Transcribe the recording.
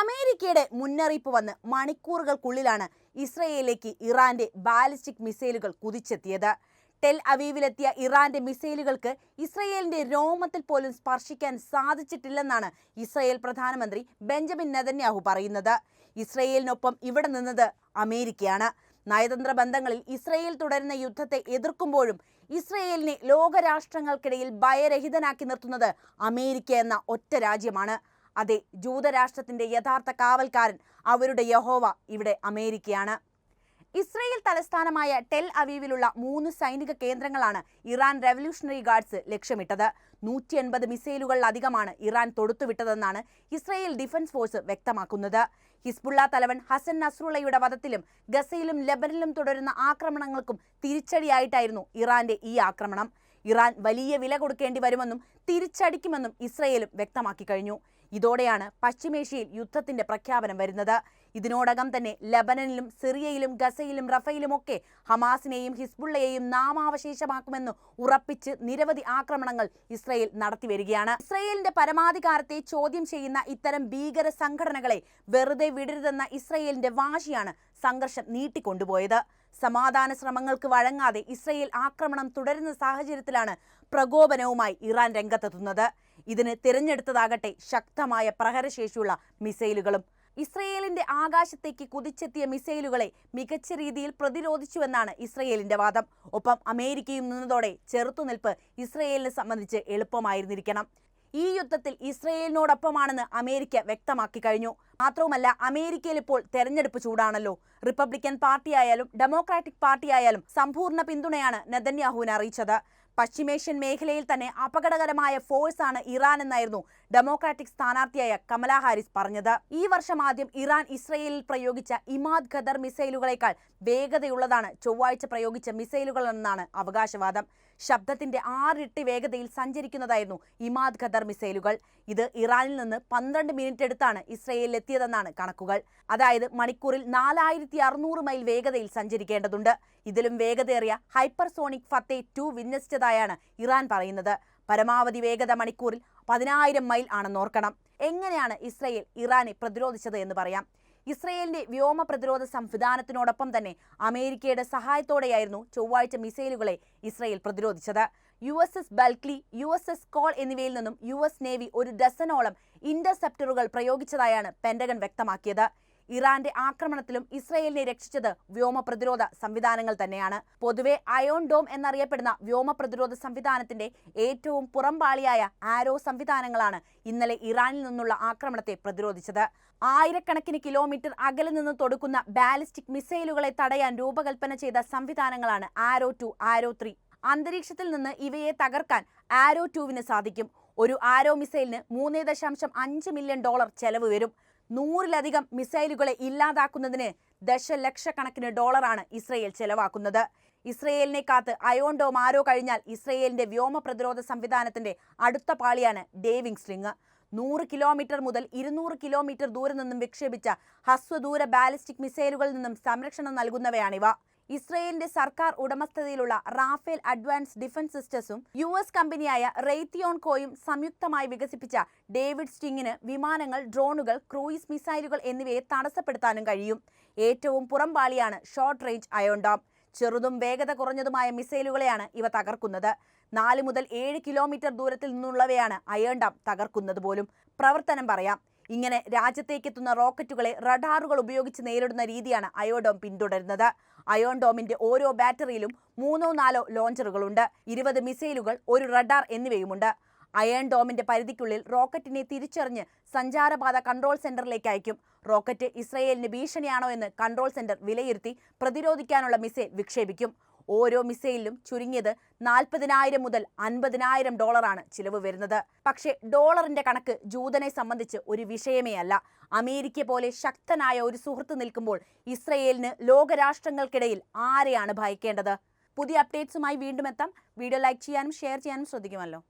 അമേരിക്കയുടെ മുന്നറിയിപ്പ് വന്ന് മണിക്കൂറുകൾക്കുള്ളിലാണ് ഇസ്രയേലിലേക്ക് ഇറാന്റെ ബാലിസ്റ്റിക് മിസൈലുകൾ കുതിച്ചെത്തിയത്. ടെൽ അവീവിലെത്തിയ ഇറാന്റെ മിസൈലുകൾക്ക് ഇസ്രയേലിന്റെ രോമത്തിൽ പോലും സ്പർശിക്കാൻ സാധിച്ചിട്ടില്ലെന്നാണ് ഇസ്രയേൽ പ്രധാനമന്ത്രി ബെഞ്ചമിൻ നെതന്യാഹു പറയുന്നത്. ഇസ്രയേലിനൊപ്പം ഇവിടെ നിന്നത് അമേരിക്കയാണ്. നയതന്ത്ര ബന്ധങ്ങളിൽ ഇസ്രയേൽ തുടരുന്ന യുദ്ധത്തെ എതിർക്കുമ്പോഴും ഇസ്രയേലിനെ ലോകരാഷ്ട്രങ്ങൾക്കിടയിൽ ഭയരഹിതനാക്കി നിർത്തുന്നത് അമേരിക്ക എന്ന ഒറ്റ രാജ്യമാണ്. അതെ ജൂതരാഷ്ട്രത്തിന്റെ യഥാർത്ഥ കാവൽക്കാരൻ അവരുടെ യഹോവ ഇവിടെ അമേരിക്കയാണ്. ഇസ്രയേൽ തലസ്ഥാനമായ ടെൽ അവീവിലുള്ള മൂന്ന് സൈനിക കേന്ദ്രങ്ങളാണ് ഇറാൻ റവല്യൂഷണറി ഗാർഡ്സ് ലക്ഷ്യമിട്ടത്. നൂറ്റി എൺപത് മിസൈലുകളിലധികമാണ് ഇറാൻ തൊടുത്തുവിട്ടതെന്നാണ് ഇസ്രയേൽ ഡിഫൻസ് ഫോഴ്സ് വ്യക്തമാക്കുന്നത്. ഹിസ്ബുള്ള തലവൻ ഹസൻ നസ്രുള്ളയുടെ വധത്തിലും ഗസയിലും ലെബനിലും തുടരുന്ന ആക്രമണങ്ങൾക്കും തിരിച്ചടിയായിട്ടായിരുന്നു ഇറാന്റെ ഈ ആക്രമണം. ഇറാൻ വലിയ വില കൊടുക്കേണ്ടി വരുമെന്നും തിരിച്ചടിക്കുമെന്നും ഇസ്രയേലും വ്യക്തമാക്കി കഴിഞ്ഞു. ഇതോടെയാണ് പശ്ചിമേഷ്യയിൽ യുദ്ധത്തിന്റെ പ്രഖ്യാപനം വരുന്നത്. ഇതിനോടകം തന്നെ ലബനനിലും സിറിയയിലും ഗസയിലും റഫയിലുമൊക്കെ ഹമാസിനെയും ഹിസ്ബുള്ളയെയും നാമാവശേഷമാക്കുമെന്ന് ഉറപ്പിച്ച് നിരവധി ആക്രമണങ്ങൾ ഇസ്രയേൽ നടത്തിവരികയാണ് ഇസ്രയേലിന്റെ പരമാധികാരത്തെ ചോദ്യം ചെയ്യുന്ന ഇത്തരം ഭീകര സംഘടനകളെ വെറുതെ വിടരുതെന്ന ഇസ്രയേലിന്റെ വാശിയാണ് സംഘർഷം നീട്ടിക്കൊണ്ടുപോയത്. സമാധാന ശ്രമങ്ങൾക്ക് വഴങ്ങാതെ ഇസ്രയേൽ ആക്രമണം തുടരുന്ന സാഹചര്യത്തിലാണ് പ്രകോപനവുമായി ഇറാൻ രംഗത്തെത്തുന്നത്. ഇതിന് തിരഞ്ഞെടുത്തതാകട്ടെ ശക്തമായ പ്രഹരശേഷിയുള്ള മിസൈലുകളും. ഇസ്രയേലിന്റെ ആകാശത്തേക്ക് കുതിച്ചെത്തിയ മിസൈലുകളെ മികച്ച രീതിയിൽ പ്രതിരോധിച്ചുവെന്നാണ് ഇസ്രയേലിന്റെ വാദം. ഒപ്പം അമേരിക്കയും നിന്നതോടെ ചെറുത്തുനിൽപ്പ് ഇസ്രയേലിനെ സംബന്ധിച്ച് എളുപ്പമായിരുന്നിരിക്കണം. ഈ യുദ്ധത്തിൽ ഇസ്രയേലിനോടൊപ്പമാണെന്ന് അമേരിക്ക വ്യക്തമാക്കി കഴിഞ്ഞു. മാത്രവുമല്ല അമേരിക്കയിൽ ഇപ്പോൾ തെരഞ്ഞെടുപ്പ് ചൂടാണല്ലോ. റിപ്പബ്ലിക്കൻ പാർട്ടിയായാലും ഡെമോക്രാറ്റിക് പാർട്ടിയായാലും സമ്പൂർണ പിന്തുണയാണ് നെതന്യാഹുവിന് അറിയിച്ചത്. പശ്ചിമേഷ്യൻ മേഖലയിൽ തന്നെ അപകടകരമായ ഫോഴ്സാണ് ഇറാൻ എന്നായിരുന്നു ഡെമോക്രാറ്റിക് സ്ഥാനാർത്ഥിയായ കമലാ ഹാരിസ് പറഞ്ഞത് ഈ വർഷം ആദ്യം ഇറാൻ ഇസ്രയേലിൽ പ്രയോഗിച്ച ഇമാദ് ഖദർ മിസൈലുകളേക്കാൾ വേഗതയുള്ളതാണ് ചൊവ്വാഴ്ച പ്രയോഗിച്ച മിസൈലുകളെന്നാണ് അവകാശവാദം. ശബ്ദത്തിന്റെ ആറിരട്ടി വേഗതയിൽ സഞ്ചരിക്കുന്നതായിരുന്നു ഇമാദ് ഖദർ മിസൈലുകൾ. ഇത് ഇറാനിൽ നിന്ന് പന്ത്രണ്ട് മിനിറ്റ് എടുത്താണ് ഇസ്രയേലിൽ എത്തിയതെന്നാണ് കണക്കുകൾ. അതായത് മണിക്കൂറിൽ നാലായിരത്തി അറുന്നൂറ് മൈൽ വേഗതയിൽ സഞ്ചരിക്കേണ്ടതുണ്ട്. ഇതിലും വേഗതയേറിയ ഹൈപ്പർസോണിക് ഫത്തേ ടു വിന്യസിച്ചതായാണ് ഇറാൻ പറയുന്നത്. പരമാവധി വേഗത മണിക്കൂറിൽ പതിനായിരം മൈൽ ആണെന്നോർക്കണം എങ്ങനെയാണ് ഇസ്രയേൽ ഇറാനെ പ്രതിരോധിച്ചത് എന്ന് പറയാം. ഇസ്രയേലിന്റെ വ്യോമ പ്രതിരോധ സംവിധാനത്തിനോടൊപ്പം തന്നെ അമേരിക്കയുടെ സഹായത്തോടെയായിരുന്നു ചൊവ്വാഴ്ച മിസൈലുകളെ Israel പ്രതിരോധിച്ചത്. U S S Bulkeley U S S Cole എന്നിവയിൽ നിന്നും യു എസ് നേവി ഒരു ഡസനോളം ഇന്റർസെപ്റ്ററുകൾ പ്രയോഗിച്ചതായാണ് പെന്റഗൺ വ്യക്തമാക്കിയത്. ഇറാന്റെ ആക്രമണത്തിലും ഇസ്രയേലിനെ രക്ഷിച്ചത് വ്യോമ പ്രതിരോധ സംവിധാനങ്ങൾ തന്നെയാണ്. പൊതുവെ അയോൺ ഡോം എന്നറിയപ്പെടുന്ന വ്യോമ പ്രതിരോധ സംവിധാനത്തിന്റെ ഏറ്റവും പുറംപാളിയായ ആരോ സംവിധാനങ്ങളാണ് ഇന്നലെ ഇറാനിൽ നിന്നുള്ള ആക്രമണത്തെ പ്രതിരോധിച്ചത്. ആയിരക്കണക്കിന് കിലോമീറ്റർ അകലെ നിന്ന് തൊടുക്കുന്ന ബാലിസ്റ്റിക് മിസൈലുകളെ തടയാൻ രൂപകൽപ്പന ചെയ്ത സംവിധാനങ്ങളാണ് ആരോ ടു ആരോ ത്രീ. അന്തരീക്ഷത്തിൽ നിന്ന് ഇവയെ തകർക്കാൻ ആരോ ടുവിന് സാധിക്കും. ഒരു ആരോ മിസൈലിന് മൂന്ന് ദശാംശം അഞ്ച് മില്യൺ ഡോളർ ചെലവ് വരും. നൂറിലധികം മിസൈലുകളെ ഇല്ലാതാക്കുന്നതിന് ദശലക്ഷക്കണക്കിന് ഡോളറാണ് ഇസ്രയേൽ ചെലവാക്കുന്നത്. ഇസ്രയേലിനെ കാത്ത് അയോണ്ടോ മാരോ കഴിഞ്ഞാൽ ഇസ്രയേലിന്റെ വ്യോമ പ്രതിരോധ സംവിധാനത്തിന്റെ അടുത്ത പാളിയാണ് ഡേവിംഗ് സ്ലിങ് നൂറ് കിലോമീറ്റർ മുതൽ ഇരുന്നൂറ് കിലോമീറ്റർ ദൂരെ നിന്നും വിക്ഷേപിച്ച ഹസ്വദൂര ബാലിസ്റ്റിക് മിസൈലുകളിൽ നിന്നും സംരക്ഷണം നൽകുന്നവയാണിവ. ഇസ്രയേലിന്റെ സർക്കാർ ഉടമസ്ഥതയിലുള്ള റാഫേൽ അഡ്വാൻസ് ഡിഫൻസ് സിസ്റ്റസും യു എസ് കമ്പനിയായ റെയ്ത്തിയോൺ കോയും സംയുക്തമായി വികസിപ്പിച്ച ഡേവിഡ് സ്റ്റിങ്ങിന് വിമാനങ്ങൾ ഡ്രോണുകൾ ക്രൂയിസ് മിസൈലുകൾ എന്നിവയെ തടസ്സപ്പെടുത്താനും കഴിയും. ഏറ്റവും പുറംപാളിയാണ് ഷോർട്ട് റേഞ്ച് അയോണ്ടാം ചെറുതും വേഗത കുറഞ്ഞതുമായ മിസൈലുകളെയാണ് ഇവ തകർക്കുന്നത്. നാല് മുതൽ ഏഴ് കിലോമീറ്റർ ദൂരത്തിൽ നിന്നുള്ളവയാണ് അയൺ തകർക്കുന്നത് പോലും. പ്രവർത്തനം പറയാം. ഇങ്ങനെ രാജ്യത്തേക്കെത്തുന്ന റോക്കറ്റുകളെ റഡാറുകൾ ഉപയോഗിച്ച് നേരിടുന്ന രീതിയാണ് അയോഡോം പിന്തുടരുന്നത്. അയോൺ ഡോമിന്റെ ഓരോ ബാറ്ററിയിലും മൂന്നോ നാലോ ലോഞ്ചറുകളുണ്ട്. ഇരുപത് മിസൈലുകൾ ഒരു റഡാർ എന്നിവയുമുണ്ട്. അയൺ ഡോമിന്റെ പരിധിക്കുള്ളിൽ റോക്കറ്റിനെ തിരിച്ചറിഞ്ഞ് സഞ്ചാരപാത കൺട്രോൾ സെന്ററിലേക്ക് അയക്കും. റോക്കറ്റ് ഇസ്രയേലിന് ഭീഷണിയാണോ എന്ന് കൺട്രോൾ സെന്റർ വിലയിരുത്തി പ്രതിരോധിക്കാനുള്ള മിസൈൽ വിക്ഷേപിക്കും. ഓരോ മിസൈലിലും ചുരുങ്ങിയത് നാൽപ്പതിനായിരം മുതൽ അൻപതിനായിരം ഡോളറാണ് ചിലവ് വരുന്നത്. പക്ഷേ ഡോളറിന്റെ കണക്ക് ജൂതനെ സംബന്ധിച്ച് ഒരു വിഷയമേ അല്ല. അമേരിക്ക പോലെ ശക്തനായ ഒരു സുഹൃത്ത് നിൽക്കുമ്പോൾ ഇസ്രയേലിന് ലോകരാഷ്ട്രങ്ങൾക്കിടയിൽ ആരെയാണ് ഭയക്കേണ്ടത്? പുതിയ അപ്ഡേറ്റ്സുമായി വീണ്ടും എത്താം. വീഡിയോ ലൈക്ക് ചെയ്യാനും ഷെയർ ചെയ്യാനും ശ്രദ്ധിക്കുമല്ലോ.